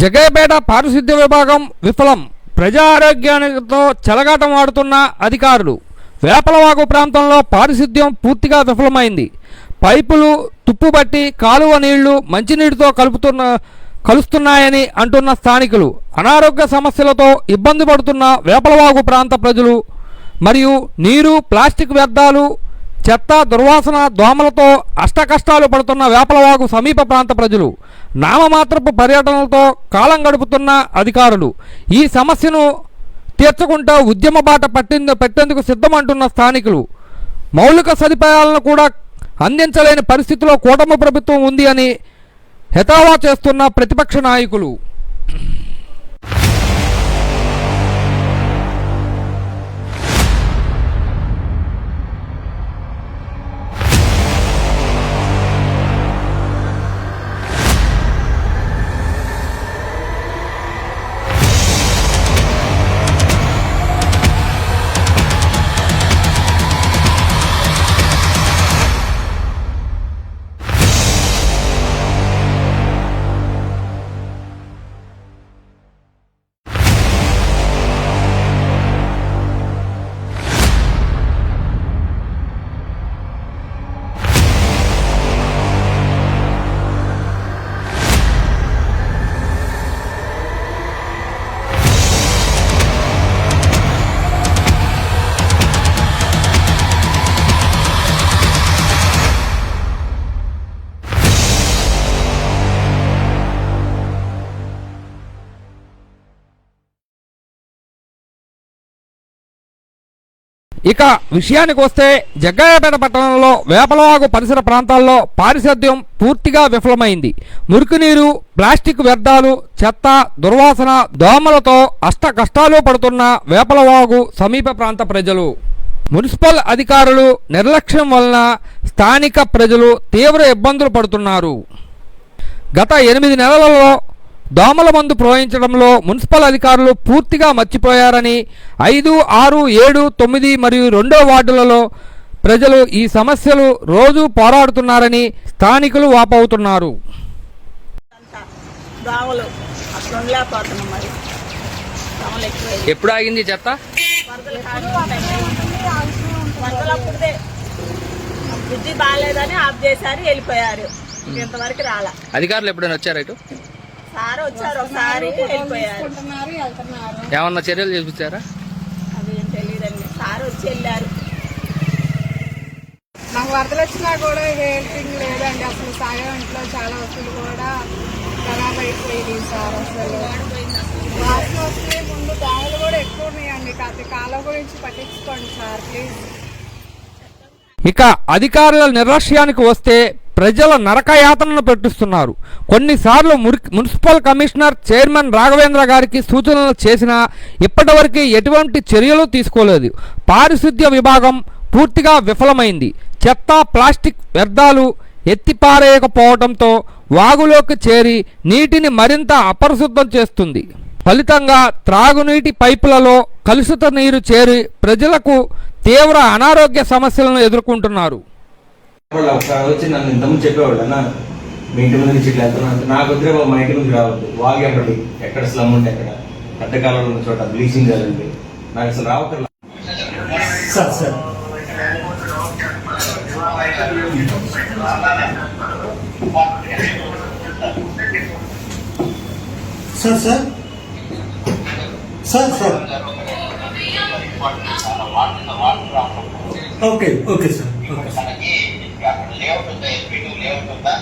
జగయ్యపేట పారిశుద్ధ్య విభాగం విఫలం. ప్రజా ఆరోగ్యానితో చెలగాటం వాడుతున్న అధికారులు. వేపలవాగు ప్రాంతంలో పారిశుద్ధ్యం పూర్తిగా విఫలమైంది. పైపులు తుప్పుబట్టి కాలువ నీళ్ళు మంచినీటితో కలుపుతున్న కలుస్తున్నాయని అంటున్న స్థానికులు. అనారోగ్య సమస్యలతో ఇబ్బంది పడుతున్న వేపలవాగు ప్రాంత ప్రజలు మరియు నీరు ప్లాస్టిక్ వ్యర్థాలు చెత్త దుర్వాసన దోమలతో అష్టకష్టాలు పడుతున్న వేపలవాగు సమీప ప్రాంత ప్రజలు నామమాత్రపు పర్యటనలతో కాలం గడుపుతున్న అధికారులు ఈ సమస్యను తీర్చకుండా ఉద్యమ బాట పట్టింది పెట్టేందుకు సిద్ధమంటున్న స్థానికులు. మౌలిక సదుపాయాలను కూడా అందించలేని పరిస్థితిలో కూటమి ప్రభుత్వం ఉంది అని హెతావా చేస్తున్న ప్రతిపక్ష నాయకులు. ఇక విషయానికి వస్తే జగ్గయ్యపేట పట్టణంలో వేపలవాగు పరిసర ప్రాంతాల్లో పారిశుద్ధ్యం పూర్తిగా విఫలమైంది. మురికినీరు ప్లాస్టిక్ వ్యర్థాలు చెత్త దుర్వాసన దోమలతో అష్ట కష్టాలు పడుతున్న వేపలవాగు సమీప ప్రాంత ప్రజలు. మున్సిపల్ అధికారులు నిర్లక్ష్యం వలన స్థానిక ప్రజలు తీవ్ర ఇబ్బందులు పడుతున్నారు. గత ఎనిమిది నెలలలో దోమల మందు ప్రోయించడంలో మున్సిపల్ అధికారులు పూర్తిగా మర్చిపోయారని ఐదు ఆరు ఏడు తొమ్మిది మరియు రెండో వార్డులలో ప్రజలు ఈ సమస్యలు రోజు పోరాడుతున్నారని స్థానికులు వాపవుతున్నారు ఎప్పుడు ఆగింది చెత్త? బుద్ధి బాగాలేదని ఆఫ్ చేశారు వెళ్ళిపోయారు. ఇంతవరకు రాలా. అధికారులు ఎప్పుడైనా వచ్చారు ఇటు? సార్ వచ్చారు ఒకసారి వెళ్ళిపోయారు. ఏమన్నా చర్యలు చేపించారా? అది ఏం తెలియదండి. సార్ వచ్చి వెళ్ళారు. నాకు వరదలు వచ్చినా కూడా హెల్పింగ్ లేదండి. అసలు సాయం ఇంట్లో చాలా వస్తువులు కూడా ఖరాబ్ అయిపోయింది సార్ అసలు. వాసన వస్తే ముందు దోమలు కూడా ఎక్కువ ఉన్నాయండి. కాకపోతే కాలం గురించి పట్టించుకోండి సార్ ప్లీజ్. ఇక అధికారుల నిర్లక్ష్యానికి వస్తే ప్రజల నరకయాతనను పెట్టిస్తున్నారు. కొన్నిసార్లు మురి- మున్సిపల్ కమిషనర్ చైర్మన్ రాఘవేంద్ర గారికి సూచనలు చేసినా ఇప్పటివరకు ఎటువంటి చర్యలు తీసుకోలేదు. పారిశుద్ధ్య విభాగం పూర్తిగా విఫలమైంది. చెత్త ప్లాస్టిక్ వ్యర్థాలు ఎత్తిపారేయకపోవడంతో వాగులోకి చేరి నీటిని మరింత అపరిశుద్ధం చేస్తుంది. ఫలితంగా త్రాగునీటి పైపులలో కలుషిత నీరు చేరి ప్రజలకు తీవ్ర అనారోగ్య సమస్యలను ఎదుర్కొంటున్నారు. వాళ్ళు ఒకసారి వచ్చి నన్ను ఇంతకుముందు చెప్పేవాళ్ళు అన్న మీ ఇంటి ముందు నుంచి ఇట్లా వెళ్తున్నా అంటే నాకు వద్దే బాబు మా ఇంటి నుంచి రావద్దు. వాగి ఎక్కడి ఎక్కడ స్లమ్ ఉంటే ఎక్కడ పెద్ద కాలంలో ఉన్న చోట బ్లీచింగ్ చల్లండి నాకు అసలు రావట్లేదు sir sir. Sir sir. Sir sir. Okay okay sir okay అక్కడ లేఅవుట్ ఉందా ఎల్పీ టూ లేఅవుట్ ఉందా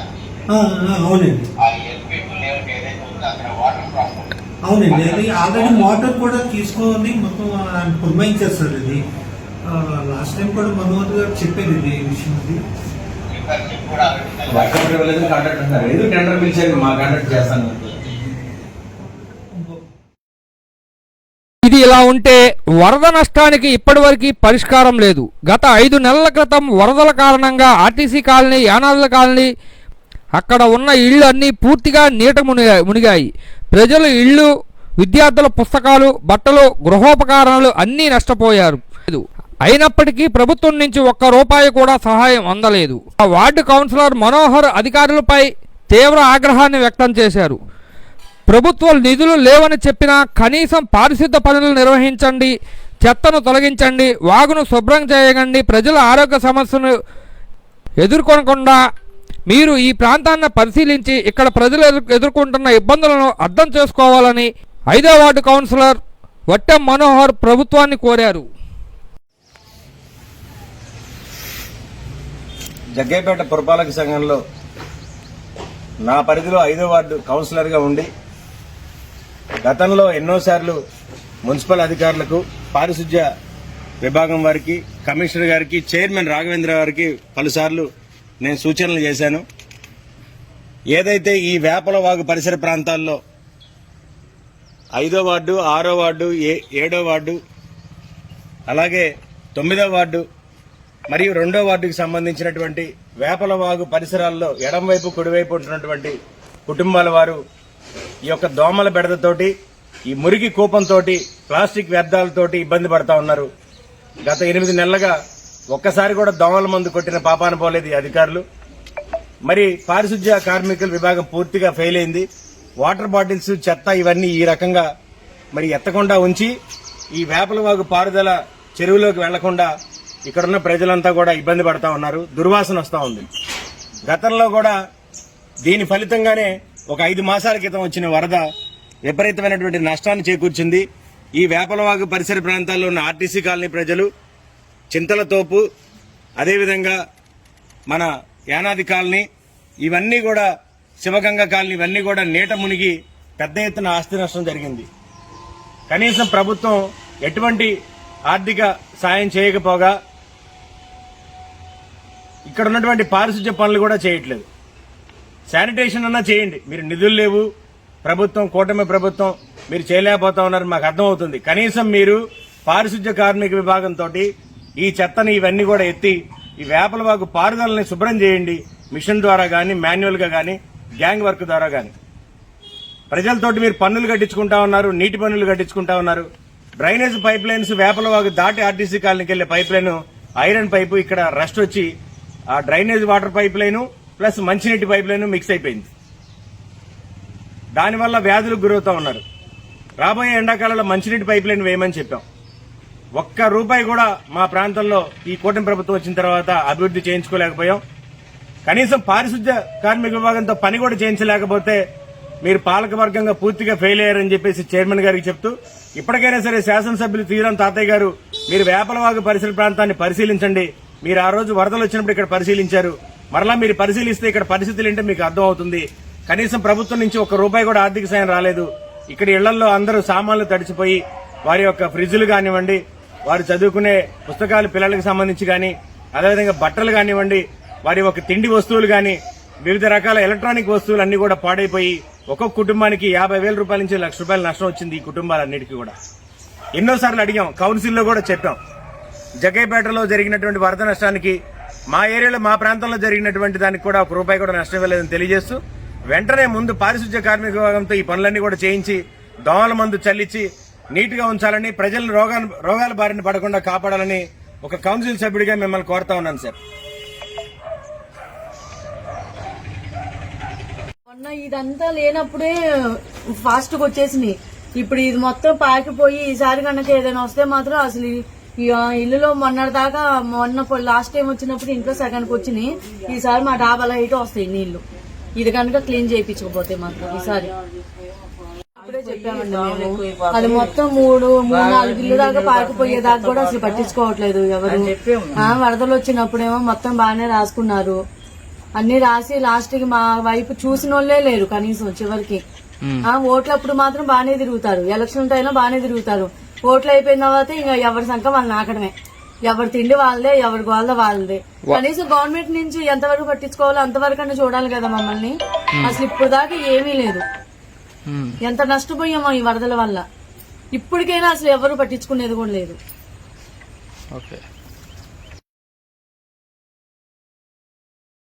అవునండి. ఆ ఎల్పీ టూ లేఅవుట్ ఏదైతే ఉందో అక్కడ వాటర్ ప్రాబ్లం అవునండి. అది ఆల్రెడీ మోటార్ కూడా తీసుకొని మొత్తం ఆయన పురమాయించారు సార్ ఇది లాస్ట్ టైం కూడా మనోహర్ గారు చెప్పారు ఇది విషయం ఇది ఇంకా కూడా కాంట్రాక్ట్ అంటున్నారు ఏదో టెండర్ పిలిచారు మా కాంట్రాక్ట్ చేస్తాను. ఇది ఇలా ఉంటే వరద నష్టానికి ఇప్పటివరకు పరిష్కారం లేదు. గత ఐదు నెలల క్రితం వరదల కారణంగా ఆర్టీసీ కాలనీ యానాదుల కాలనీ అక్కడ ఉన్న ఇళ్ళు అన్నీ పూర్తిగా నీట మునిగా మునిగాయి. ప్రజలు ఇళ్ళు విద్యార్థుల పుస్తకాలు బట్టలు గృహోపకరణాలు అన్నీ నష్టపోయారు. అయినప్పటికీ ప్రభుత్వం నుంచి ఒక్క రూపాయి కూడా సహాయం అందలేదు. ఆ వార్డు కౌన్సిలర్ మనోహర్ అధికారులపై తీవ్ర ఆగ్రహాన్ని వ్యక్తం చేశారు. ప్రభుత్వ నిధులు లేవని చెప్పినా కనీసం పారిశుద్ధ పనులు నిర్వహించండి చెత్తను తొలగించండి వాగును శుభ్రం చేయకండి ప్రజల ఆరోగ్య సమస్యను ఎదుర్కొనకుండా మీరు ఈ ప్రాంతాన్ని పరిశీలించి ఇక్కడ ప్రజలు ఎదుర్- ఎదుర్కొంటున్న ఇబ్బందులను అర్థం చేసుకోవాలని ఐదో వార్డు కౌన్సిలర్ వట్టెం మనోహర్ ప్రభుత్వాన్ని కోరారు. జగ్గైపేట పురపాలక సంఘంలో నా పరిధిలో ఐదో వార్డు కౌన్సిలర్గా ఉండి గతంలో ఎన్నోసార్లు మున్సిపల్ అధికారులకు పారిశుధ్య విభాగం వారికి కమిషనర్ గారికి చైర్మన్ రాఘవేంద్ర గారికి పలుసార్లు నేను సూచనలు చేశాను. ఏదైతే ఈ వేపల వాగు పరిసర ప్రాంతాల్లో ఐదో వార్డు ఆరో వార్డు ఏ ఏడో వార్డు అలాగే తొమ్మిదో వార్డు మరియు రెండో వార్డుకి సంబంధించినటువంటి వేపల వాగు పరిసరాల్లో ఎడంవైపు కుడివైపు ఉంటున్నటువంటి కుటుంబాల వారు ఈ యొక్క దోమల బెడదతోటి ఈ మురికి కూపంతో ప్లాస్టిక్ వ్యర్థాలతోటి ఇబ్బంది పడతా ఉన్నారు. గత ఎనిమిది నెలలుగా ఒక్కసారి కూడా దోమల మందు కొట్టిన పాపాన పోలేదు అధికారులు. మరి పారిశుధ్య కార్మికుల విభాగం పూర్తిగా ఫెయిల్ అయింది. వాటర్ బాటిల్స్ చెత్త ఇవన్నీ ఈ రకంగా మరి ఎత్తకుండా ఉంచి ఈ వేపలవాగు పారుదల చెరువులోకి వెళ్ళకుండా ఇక్కడున్న ప్రజలంతా కూడా ఇబ్బంది పడతా ఉన్నారు. దుర్వాసన వస్తూ ఉంది. గతంలో కూడా దీని ఫలితంగానే ఒక ఐదు మాసాల క్రితం వచ్చిన వరద విపరీతమైనటువంటి నష్టాన్ని చేకూర్చింది. ఈ వేపలవాగు పరిసర ప్రాంతాల్లో ఉన్న ఆర్టీసీ కాలనీ ప్రజలు చింతలతోపు అదేవిధంగా మన యానాది కాలనీ ఇవన్నీ కూడా శివగంగ కాలనీ ఇవన్నీ కూడా నీట మునిగి పెద్ద ఎత్తున ఆస్తి నష్టం జరిగింది. కనీసం ప్రభుత్వం ఎటువంటి ఆర్థిక సాయం చేయకపోగా ఇక్కడ ఉన్నటువంటి పారిశుధ్య పనులు కూడా చేయట్లేదు. శానిటేషన్ అన్నా చేయండి. మీరు నిధులు లేవు ప్రభుత్వం కూటమి ప్రభుత్వం మీరు చేయలేకపోతా ఉన్నారు మాకు అర్థమవుతుంది. కనీసం మీరు పారిశుధ్య కార్మిక విభాగంతో ఈ చెత్తని ఇవన్నీ కూడా ఎత్తి ఈ వేపలవాగు పారుదలని శుభ్రం చేయండి. మిషన్ ద్వారా కానీ మాన్యువల్గా కానీ గ్యాంగ్ వర్క్ ద్వారా కానీ ప్రజలతోటి మీరు పన్నులు కట్టించుకుంటా ఉన్నారు నీటి పన్నులు కట్టించుకుంటా ఉన్నారు. డ్రైనేజ్ పైప్ లైన్స్ వేపలవాగు దాటి ఆర్టీసీ కాలనీకి వెళ్ళే పైప్ లైన్ ఐరన్ పైపు ఇక్కడ రస్ట్ వచ్చి ఆ drainage water pipe line plus మంచినీటి పైప్ లైన్ మిక్స్ అయిపోయింది. దానివల్ల వ్యాధులకు గురవుతా ఉన్నారు. రాబోయే ఎండాకాలంలో మంచినీటి పైప్ లైన్ వేయమని చెప్పాం. ఒక్క రూపాయి కూడా మా ప్రాంతంలో ఈ కూటమి ప్రభుత్వం వచ్చిన తర్వాత అభివృద్ధి చేయించుకోలేకపోయాం. కనీసం పారిశుద్ధ్య కార్మిక విభాగంతో పని కూడా చేయించలేకపోతే మీరు పాలక వర్గంగా పూర్తిగా ఫెయిల్ అయ్యారని చెప్పేసి చైర్మన్ గారికి చెప్తూ ఇప్పటికైనా సరే శాసనసభ్యులు తీరం తాతయ్య గారు మీరు వేపలవాగు పరిసర ప్రాంతాన్ని పరిశీలించండి. మీరు ఆ రోజు వరదలు వచ్చినప్పుడు ఇక్కడ పరిశీలించారు. మరలా మీరు పరిశీలిస్తే ఇక్కడ పరిస్థితులు ఏంటో మీకు అర్థం అవుతుంది కనీసం ప్రభుత్వం నుంచి ఒక రూపాయి కూడా ఆర్థిక సాయం రాలేదు. ఇక్కడ ఇళ్ళలో అందరూ సామాన్లు తడిచిపోయి వారి యొక్క ఫ్రిడ్జ్లు కానివ్వండి వారు చదువుకునే పుస్తకాలు పిల్లలకు సంబంధించి కానీ అదేవిధంగా బట్టలు కానివ్వండి వారి యొక్క తిండి వస్తువులు కానీ వివిధ రకాల ఎలక్ట్రానిక్ వస్తువులు అన్ని కూడా పాడైపోయి ఒక్కొక్క కుటుంబానికి యాభై వేల రూపాయల నుంచి లక్ష రూపాయల నష్టం వచ్చింది ఈ కుటుంబాలన్నిటికీ కూడా. ఎన్నోసార్లు అడిగాం కౌన్సిల్లో కూడా చెప్పాం. జగ్గైపేటలో జరిగినటువంటి వరద నష్టానికి మా ఏరియాలో మా ప్రాంతంలో జరిగినటువంటి దానికి కూడా ఒక రూపాయి కూడా నష్టం ఇవ్వలేదని తెలియజేస్తూ వెంటనే ముందు పారిశుధ్య కార్మిక విభాగంతో ఈ పనులన్నీ కూడా చేయించి దోమల మందు చల్లించి నీట్గా ఉంచాలని ప్రజలను రోగా రోగాల బారిన పడకుండా కాపాడాలని ఒక కౌన్సిల్ సభ్యుడిగా మిమ్మల్ని కోరుతా ఉన్నాను సార్. మొన్న ఇదంతా లేనప్పుడే ఫాస్ట్గా వచ్చేసింది. వచ్చేసినాయి ఇప్పుడు ఇది మొత్తం పాకిపోయి ఈసారి కనుక ఏదైనా వస్తే మాత్రం అసలు ఇల్లులో మొన్నటి దాకా మొన్న లాస్ట్ టైం వచ్చినప్పుడు ఇంట్లో సెకండ్కి వచ్చినాయి. ఈసారి మా డాబాల హైట్ వస్తాయి నీళ్ళు. ఇది కనుక క్లీన్ చేయించకపోతే మాత్రం ఈసారి. అది మొత్తం మూడు మూడు నాలుగు ఇల్లు దాకా పాకిపోయేదాకా కూడా అసలు పట్టించుకోవట్లేదు ఎవరు. ఆ, వరదలు వచ్చినప్పుడేమో మొత్తం బాగానే రాసుకున్నారు. అన్ని రాసి లాస్ట్కి మా వైపు చూసిన వాళ్ళే లేరు కనీసం చివరికి. ఆ ఓట్లప్పుడు మాత్రం బాగానే తిరుగుతారు. ఎలక్షన్ టైంలో బాగానే తిరుగుతారు. ఓట్లు అయిపోయిన తర్వాత ఇంకా ఎవరి సంఖ్య వాళ్ళు నాకడమే. ఎవరి తిండి వాళ్ళదే ఎవరి గోళ్ళ వాళ్ళదే. కనీసం గవర్నమెంట్ నుంచి ఎంతవరకు పట్టించుకోవాలో అంతవరకు చూడాలి కదా మమ్మల్ని. అసలు ఇప్పుడు దాకా ఏమీ లేదు. ఎంత నష్టపోయామో ఈ వరదల వల్ల. ఇప్పటికైనా అసలు ఎవరు పట్టించుకునేది కూడా లేదు. ఓకే.